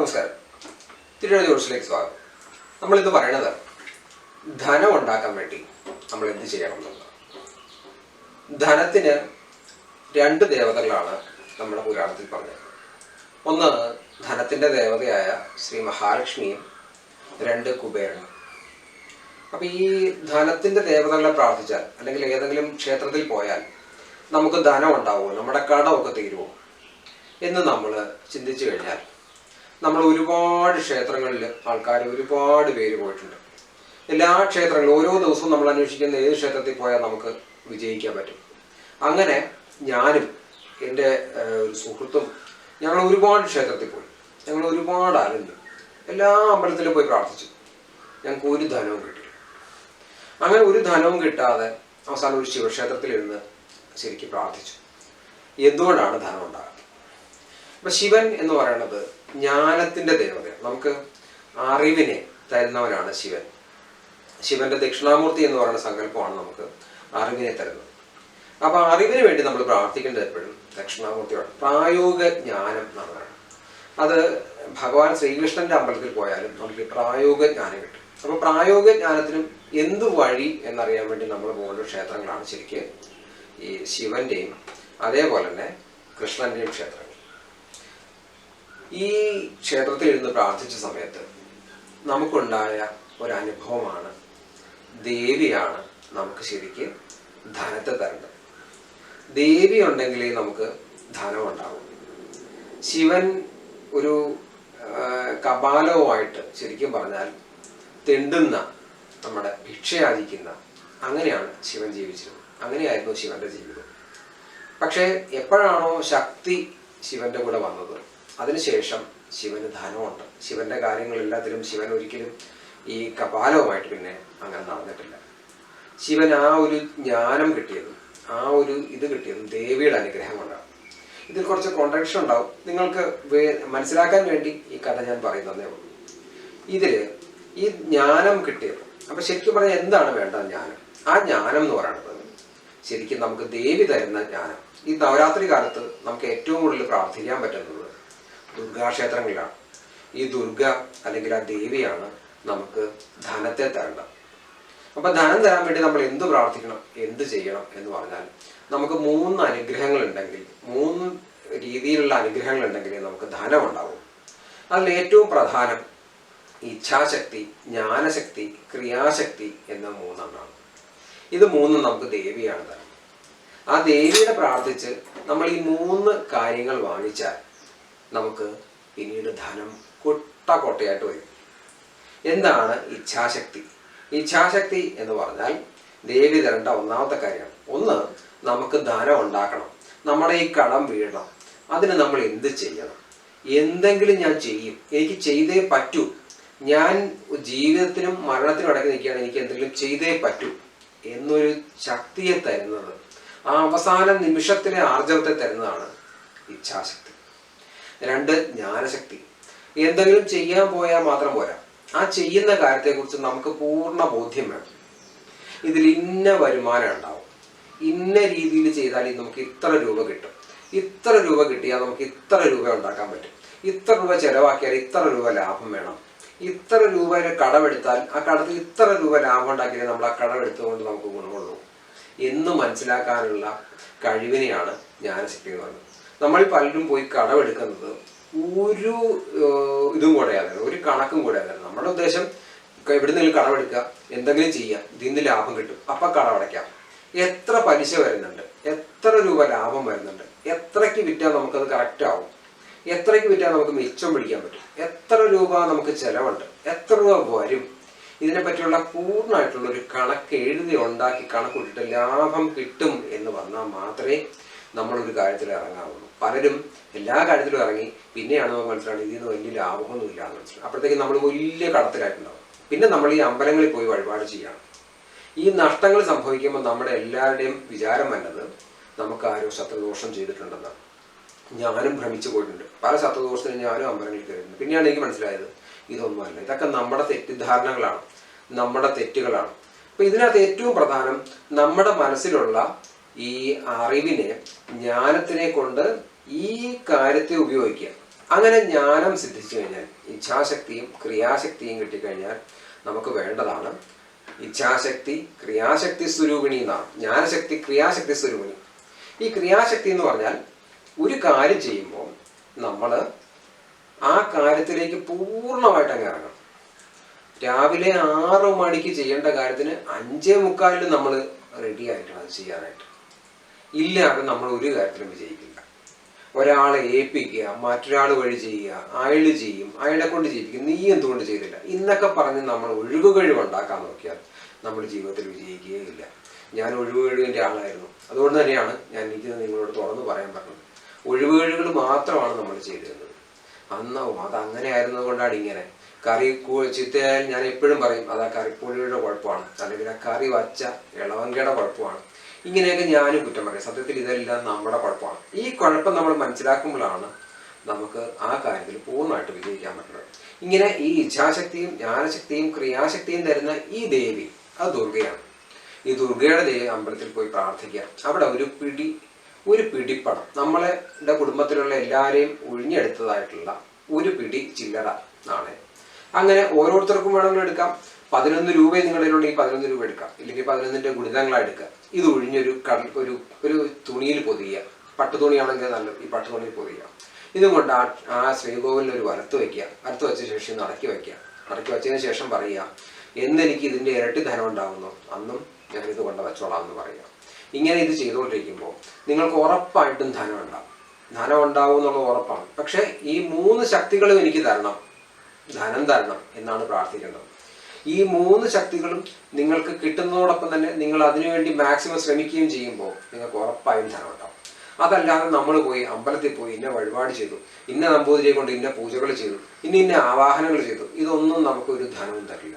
നമസ്കാരം. തിരുവനന്തപുരം ന്യൂസിലേക്ക് സ്വാഗതം. നമ്മളിന്ന് പറയണത് ധനം ഉണ്ടാക്കാൻ വേണ്ടി നമ്മൾ എന്ത് ചെയ്യണം എന്നുള്ളത് ധനത്തിന് രണ്ട് ദേവതകളാണ് നമ്മുടെ പുരാണത്തിൽ പറഞ്ഞത്. ഒന്ന് ധനത്തിന്റെ ദേവതയായ ശ്രീ മഹാലക്ഷ്മിയും രണ്ട് കുബേരനും. അപ്പൊ ഈ ധനത്തിന്റെ ദേവതകളെ പ്രാർത്ഥിച്ചാൽ അല്ലെങ്കിൽ ഏതെങ്കിലും ക്ഷേത്രത്തിൽ പോയാൽ നമുക്ക് ധനം ഉണ്ടാവുമോ? നമ്മുടെ കടമൊക്കെ തീരുമോ? എന്ന് നമ്മൾ ചിന്തിച്ചു കഴിഞ്ഞാൽ നമ്മൾ ഒരുപാട് ക്ഷേത്രങ്ങളിൽ ആൾക്കാർ ഒരുപാട് പേര് പോയിട്ടുണ്ട്. എല്ലാ ക്ഷേത്രങ്ങളും ഓരോ ദിവസവും നമ്മൾ അന്വേഷിക്കുന്ന ഏത് ക്ഷേത്രത്തിൽ പോയാൽ നമുക്ക് വിജയിക്കാൻ പറ്റും. അങ്ങനെ ഞാനും എന്റെ ഒരു സുഹൃത്തും ഞങ്ങൾ ഒരുപാട് ക്ഷേത്രത്തിൽ പോയി. ഞങ്ങൾ ഒരുപാട് ആരുണ്ട് എല്ലാ അമ്പലത്തിലും പോയി പ്രാർത്ഥിച്ചു. ഞങ്ങൾക്ക് ഒരു ധനവും കിട്ടില്ല അങ്ങനെ ഒരു ധനവും കിട്ടാതെ അവസാനം ഒരു ശിവക്ഷേത്രത്തിൽ ഇരുന്ന് ശരിക്കും പ്രാർത്ഥിച്ചു. എന്തുകൊണ്ടാണ് ധനം ഉണ്ടാകുന്നത് അപ്പൊ ശിവൻ എന്ന് പറയുന്നത് ജ്ഞാനത്തിന്റെ ദേവതയാണ്. നമുക്ക് അറിവിനെ തരുന്നവനാണ് ശിവൻ. ശിവന്റെ ദക്ഷിണാമൂർത്തി എന്ന് പറയുന്ന സങ്കല്പമാണ് നമുക്ക് അറിവിനെ തരുന്നത്. അപ്പൊ അറിവിന് വേണ്ടി നമ്മൾ പ്രാർത്ഥിക്കേണ്ടത് എപ്പോഴും ദക്ഷിണാമൂർത്തിയോട് പ്രായോഗിക ജ്ഞാനം നമ്മളാണ് അത് ഭഗവാൻ ശ്രീകൃഷ്ണന്റെ അമ്പലത്തിൽ പോയാലും നമുക്ക് പ്രായോഗിക ജ്ഞാനം കിട്ടും. അപ്പൊ പ്രായോഗിക ജ്ഞാനത്തിനും എന്ത് വഴി എന്നറിയാൻ വേണ്ടി നമ്മൾ പോകുന്ന ക്ഷേത്രങ്ങളാണ് ശരിക്ക് ഈ ശിവന്റെയും അതേപോലെ തന്നെ കൃഷ്ണന്റെയും ക്ഷേത്രങ്ങൾ. ഈ ക്ഷേത്രത്തിൽ ഇരുന്ന് പ്രാർത്ഥിച്ച സമയത്ത് നമുക്കുണ്ടായ ഒരു അനുഭവമാണ് ദേവിയാണ് നമുക്ക് ശരിക്ക് ധനത്തെ തരേണ്ടത് ദേവി ഉണ്ടെങ്കിലേ നമുക്ക് ധനം ഉണ്ടാവും. ശിവൻ ഒരു കപാലവുമായിട്ട് ശരിക്കും പറഞ്ഞാൽ തെണ്ടുന്ന നമ്മുടെ ഭിക്ഷയാചിക്കുന്ന അങ്ങനെയാണ് ശിവൻ ജീവിച്ചിരുന്നത്. അങ്ങനെയായിരുന്നു ശിവന്റെ ജീവിതം. പക്ഷേ എപ്പോഴാണോ ശക്തി ശിവന്റെ കൂടെ വന്നത്? അതിനുശേഷം ശിവന് ധനമുണ്ട്. ശിവന്റെ കാര്യങ്ങളെല്ലാത്തിലും ശിവൻ ഒരിക്കലും ഈ കപാലവുമായിട്ട് പിന്നെ അങ്ങനെ നടന്നിട്ടില്ല. ശിവൻ ആ ഒരു ജ്ഞാനം കിട്ടിയതും ആ ഒരു ഇത് കിട്ടിയതും ദേവിയുടെ അനുഗ്രഹം കൊണ്ടാണ്. ഇതിൽ കുറച്ച് കോൺട്രഡിക്ഷൻ ഉണ്ടാവും. നിങ്ങൾക്ക് മനസ്സിലാക്കാൻ വേണ്ടി ഈ കഥ ഞാൻ പറയുന്നതേ ഉള്ളൂ. ഇതിൽ ഈ ജ്ഞാനം കിട്ടിയത് അപ്പൊ ശരിക്കും പറഞ്ഞാൽ എന്താണ് വേണ്ട ജ്ഞാനം? ആ ജ്ഞാനം എന്ന് പറയുന്നത് ശരിക്കും നമുക്ക് ദേവി തരുന്ന ജ്ഞാനം. ഈ നവരാത്രി കാലത്ത് നമുക്ക് ഏറ്റവും കൂടുതൽ പ്രാർത്ഥിക്കാൻ പറ്റുന്നത് ദുർഗാക്ഷേത്രങ്ങളിലാണ് ഈ ദുർഗ അല്ലെങ്കിൽ ആ ദേവിയാണ് നമുക്ക് ധനത്തെ തരേണ്ടത്. അപ്പൊ ധനം തരാൻ വേണ്ടി നമ്മൾ എന്ത് പ്രാർത്ഥിക്കണം എന്ത് ചെയ്യണം എന്ന് പറഞ്ഞാൽ നമുക്ക് മൂന്ന് അനുഗ്രഹങ്ങൾ ഉണ്ടെങ്കിൽ മൂന്ന് രീതിയിലുള്ള അനുഗ്രഹങ്ങൾ ഉണ്ടെങ്കിൽ നമുക്ക് ധനം ഉണ്ടാവും. അതിൽ ഏറ്റവും പ്രധാനം ഇച്ഛാശക്തി ജ്ഞാനശക്തി ക്രിയാശക്തി എന്ന മൂന്നെണ്ണമാണ്. ഇത് മൂന്നും നമുക്ക് ദേവിയാണ് തരണം ആ ദേവിയുടെ പ്രാർത്ഥിച്ച് നമ്മൾ ഈ മൂന്ന് കാര്യങ്ങൾ വാങ്ങിച്ചാൽ നമുക്ക് പിന്നീട് ധനം കൊട്ട കൊട്ടയായിട്ട് വരും. എന്താണ് ഇച്ഛാശക്തി? ഇച്ഛാശക്തി എന്ന് പറഞ്ഞാൽ ദേവി തരേണ്ട ഒന്നാമത്തെ കാര്യമാണ്. ഒന്ന് നമുക്ക് ധനം ഉണ്ടാക്കണം. നമ്മുടെ ഈ കടം വീഴണം. അതിന് നമ്മൾ എന്ത് ചെയ്യണം? എന്തെങ്കിലും ഞാൻ ചെയ്യും. എനിക്ക് ചെയ്തേ പറ്റൂ. ഞാൻ ജീവിതത്തിനും മരണത്തിനും അടക്കി നിൽക്കുകയാണ്. എനിക്ക് എന്തെങ്കിലും ചെയ്തേ പറ്റൂ എന്നൊരു ശക്തിയെ തരുന്നത് ആ അവസാന നിമിഷത്തിലെ ആർജവത്തെ തരുന്നതാണ് ഇച്ഛാശക്തി. രണ്ട് ജ്ഞാനശക്തി. എന്തെങ്കിലും ചെയ്യാൻ പോയാൽ മാത്രം പോരാ. ആ ചെയ്യുന്ന കാര്യത്തെക്കുറിച്ച് നമുക്ക് പൂർണ ബോധ്യം വേണം. ഇതിൽ ഇന്ന വരുമാനം ഉണ്ടാവും. ഇന്ന രീതിയിൽ ചെയ്താൽ നമുക്ക് ഇത്ര രൂപ കിട്ടും. ഇത്ര രൂപ കിട്ടിയാൽ നമുക്ക് ഇത്ര രൂപ ഉണ്ടാക്കാൻ പറ്റും. ഇത്ര രൂപ ചെലവാക്കിയാൽ ഇത്ര രൂപ ലാഭം വേണം. ഇത്ര രൂപയുടെ കടമെടുത്താൽ ആ കടത്തിൽ ഇത്ര രൂപ ലാഭം ഉണ്ടാക്കിയാൽ നമ്മൾ ആ കടമെടുത്തുകൊണ്ട് നമുക്ക് ഗുണമുള്ളൂ. എന്ന് മനസ്സിലാക്കാനുള്ള കഴിവിനെയാണ് ജ്ഞാനശക്തി എന്ന് പറയുന്നത്. നമ്മൾ പലരും പോയി കടമെടുക്കുന്നത് ഒരു ഇതും കൂടെ ആയിരുന്നു ഒരു കണക്കും കൂടെ ആയിരുന്നു. നമ്മുടെ ഉദ്ദേശം എവിടെ എവിടുന്നെങ്കിലും കടമെടുക്കുക എന്തെങ്കിലും ചെയ്യാം ഇതിന് ലാഭം കിട്ടും. അപ്പൊ കടമടയ്ക്കാം. എത്ര പലിശ വരുന്നുണ്ട്? എത്ര രൂപ ലാഭം വരുന്നുണ്ട്? എത്രയ്ക്ക് വിറ്റാൽ നമുക്കത് കറക്റ്റ് ആവും? എത്രയ്ക്ക് വിറ്റാൽ നമുക്ക് മിച്ചം പിടിക്കാൻ പറ്റും? എത്ര രൂപ നമുക്ക് ചെലവുണ്ട്? എത്ര രൂപ വരും? ഇതിനെ പറ്റിയുള്ള പൂർണമായിട്ടുള്ള ഒരു കണക്ക് എഴുതി ഉണ്ടാക്കി കണക്കൂട്ടിട്ട് ലാഭം കിട്ടും എന്ന് വന്നാൽ മാത്രമേ നമ്മളൊരു കാര്യത്തിൽ ഇറങ്ങാവുള്ളൂ. പലരും എല്ലാ കാര്യത്തിലും ഇറങ്ങി പിന്നെയാണ് നമുക്ക് മനസ്സിലാവുന്നത് ഇതിൽ നിന്ന് വലിയ ലാഭമൊന്നും ഇല്ല എന്ന് മനസ്സിലാവും. അപ്പോഴത്തേക്ക് നമ്മൾ വലിയ കടത്തിലായിട്ടുണ്ടാവും. പിന്നെ നമ്മൾ ഈ അമ്പലങ്ങളിൽ പോയി വഴിപാട് ചെയ്യണം. ഈ നഷ്ടങ്ങൾ സംഭവിക്കുമ്പോൾ നമ്മുടെ എല്ലാവരുടെയും വിചാരം വന്നത് നമുക്ക് ആരോ ശത്രുദോഷം ചെയ്തിട്ടുണ്ടെന്നാണ് ഞാനും ഭ്രമിച്ചു പോയിട്ടുണ്ട്. പല ശത്രുദോഷത്തിനും ഞാനും അമ്പലങ്ങളിൽ കയറിയിട്ടുണ്ട്. പിന്നെയാണ് എനിക്ക് മനസ്സിലായത് ഇതൊന്നുമല്ല. ഇതൊക്കെ നമ്മുടെ തെറ്റിദ്ധാരണകളാണ്. നമ്മുടെ തെറ്റുകളാണ്. അപ്പൊ ഇതിനകത്ത് ഏറ്റവും പ്രധാനം നമ്മുടെ മനസ്സിലുള്ള ഈ അറിവിനെ ജ്ഞാനത്തിനെ കൊണ്ട് ഈ കാര്യത്തെ ഉപയോഗിക്കുക. അങ്ങനെ ജ്ഞാനം സിദ്ധിച്ചു കഴിഞ്ഞാൽ ഇച്ഛാശക്തിയും ക്രിയാശക്തിയും കിട്ടിക്കഴിഞ്ഞാൽ നമുക്ക് വേണ്ടതാണ് ഇച്ഛാശക്തി ക്രിയാശക്തി സ്വരൂപിണി എന്നാണ്. ജ്ഞാനശക്തി ക്രിയാശക്തി സ്വരൂപിണി. ഈ ക്രിയാശക്തി എന്ന് പറഞ്ഞാൽ ഒരു കാര്യം ചെയ്യുമ്പോൾ നമ്മൾ ആ കാര്യത്തിലേക്ക് പൂർണമായിട്ട് അങ്ങ് ഇറങ്ങണം. രാവിലെ ആറ് മണിക്ക് ചെയ്യേണ്ട കാര്യത്തിന് അഞ്ചേ മുക്കാലിൽ നമ്മൾ റെഡി ആയിട്ടാണ് അത് ചെയ്യാനായിട്ട് ഇല്ലാതെ നമ്മൾ ഒരു കാര്യത്തിലും വിജയിക്കില്ല. ഒരാളെ ഏൽപ്പിക്കുക മറ്റൊരാൾ വഴി ചെയ്യുക അയാൾ ചെയ്യും അയാളെ കൊണ്ട് ചെയ്യിപ്പിക്കും നീ എന്തുകൊണ്ട് ചെയ്തില്ല? എന്നൊക്കെ പറഞ്ഞ് നമ്മൾ ഒഴിവുകഴിവ് ഉണ്ടാക്കാൻ നോക്കിയാൽ നമ്മൾ ജീവിതത്തിൽ വിജയിക്കുകയില്ല. ഞാൻ ഒഴിവുകഴിവിന്റെ ആളായിരുന്നു. അതുകൊണ്ട് തന്നെയാണ് ഞാൻ എനിക്ക് നിങ്ങളോട് തുറന്നു പറയാൻ പറഞ്ഞത്. ഒഴിവുകഴിവുകൾ മാത്രമാണ് നമ്മൾ ചെയ്തിരുന്നത്. അന്നോ അത് അങ്ങനെ ആയിരുന്നത് കൊണ്ടാണ് ഇങ്ങനെ. കറി ചിത്തയായാലും ഞാൻ എപ്പോഴും പറയും അത് ആ കറിപ്പൊടിയുടെ കുഴപ്പമാണ്. അല്ലെങ്കിൽ ആ കറി വച്ച ഇളവങ്കയുടെ കുഴപ്പമാണ്. ഇങ്ങനെയൊക്കെ ഞാനും കുറ്റം പറയും. സത്യത്തിൽ ഇതെല്ലാം നമ്മുടെ കുഴപ്പമാണ്. ഈ കുഴപ്പം നമ്മൾ മനസ്സിലാക്കുമ്പോഴാണ് നമുക്ക് ആ കാര്യത്തിൽ പൂർണമായിട്ട് വിജയിക്കാൻ പറ്റുന്നത്. ഇങ്ങനെ ഈ ഇച്ഛാശക്തിയും ജ്ഞാനശക്തിയും ക്രിയാശക്തിയും തരുന്ന ഈ ദേവി അത് ദുർഗയാണ്. ഈ ദുർഗയുടെ ദേവി അമ്പലത്തിൽ പോയി പ്രാർത്ഥിക്കുക. അവിടെ ഒരു പിടി ഒരു പിടിപ്പണം നമ്മളെ കുടുംബത്തിലുള്ള എല്ലാവരെയും ഒഴിഞ്ഞെടുത്തതായിട്ടുള്ള ഒരു പിടി ചില്ലറ നാണയം. അങ്ങനെ ഓരോരുത്തർക്കും വേണമെങ്കിലും എടുക്കാം. പതിനൊന്ന് രൂപ നിങ്ങളിലുണ്ടെങ്കിൽ പതിനൊന്ന് രൂപ എടുക്കാം. ഇല്ലെങ്കിൽ പതിനൊന്നിന്റെ ഗുണിതങ്ങളായി എടുക്കുക. ഇത് ഒഴിഞ്ഞൊരു കടൽ ഒരു ഒരു തുണിയിൽ പൊതിയുക. പട്ടുതുണിയാണെങ്കിൽ നല്ല ഈ പട്ടുതുണിയിൽ പൊതിയുക. ഇതും കൊണ്ട് ആ ആ ശ്രീകോവിലിൽ ഒരു വലത്ത് വയ്ക്കുക വലത്ത് വെച്ച ശേഷം ഇന്ന് അടക്കി വയ്ക്കുക അടക്കി വെച്ചതിന് ശേഷം പറയുക എന്നെനിക്ക് ഇതിന്റെ ഇരട്ടി ധനം ഉണ്ടാകുന്നു അന്നും ഞാൻ ഇത് കൊണ്ട് വെച്ചോളാം എന്ന് പറയുക. ഇങ്ങനെ ഇത് ചെയ്തുകൊണ്ടിരിക്കുമ്പോൾ നിങ്ങൾക്ക് ഉറപ്പായിട്ടും ധനം ഉണ്ടാവും. ധനം ഉണ്ടാവും എന്നുള്ള ഉറപ്പാണ്. പക്ഷെ ഈ മൂന്ന് ശക്തികളും എനിക്ക് തരണം. ധനം തരണം എന്നാണ് പ്രാർത്ഥിക്കേണ്ടത്. ഈ മൂന്ന് ശക്തികളും നിങ്ങൾക്ക് കിട്ടുന്നതോടൊപ്പം തന്നെ നിങ്ങൾ അതിനുവേണ്ടി മാക്സിമം ശ്രമിക്കുകയും ചെയ്യുമ്പോൾ നിങ്ങൾക്ക് ഉറപ്പായും ധനം ഉണ്ടാവും അതല്ലാതെ നമ്മൾ പോയി അമ്പലത്തിൽ പോയി ഇന്ന വഴിപാട് ചെയ്തു ഇന്ന നമ്പൂതിരിയെ കൊണ്ട് ഇന്ന പൂജകൾ ചെയ്തു ഇന്ന ഇന്ന ആവാഹനങ്ങൾ ചെയ്തു ഇതൊന്നും നമുക്ക് ഒരു ധനവും തരില്ല.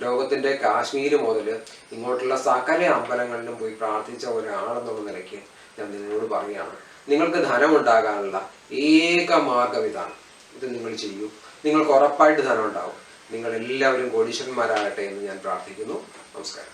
ലോകത്തിന്റെ കാശ്മീർ മുതൽ ഇങ്ങോട്ടുള്ള സകല അമ്പലങ്ങളിലും പോയി പ്രാർത്ഥിച്ച ഒരാളെന്നുള്ള നിലയ്ക്ക് ഞാൻ നിങ്ങളോട് പറയുകയാണ്. നിങ്ങൾക്ക് ധനം ഉണ്ടാകാനുള്ള ഏക മാർഗം ഇതാണ്. ഇത് നിങ്ങൾ ചെയ്യൂ. നിങ്ങൾക്ക് ഉറപ്പായിട്ട് ധനം ഉണ്ടാവും നിങ്ങൾ എല്ലാവരും കോടീശ്വരന്മാരാകട്ടെ എന്ന് ഞാൻ പ്രാർത്ഥിക്കുന്നു. നമസ്കാരം.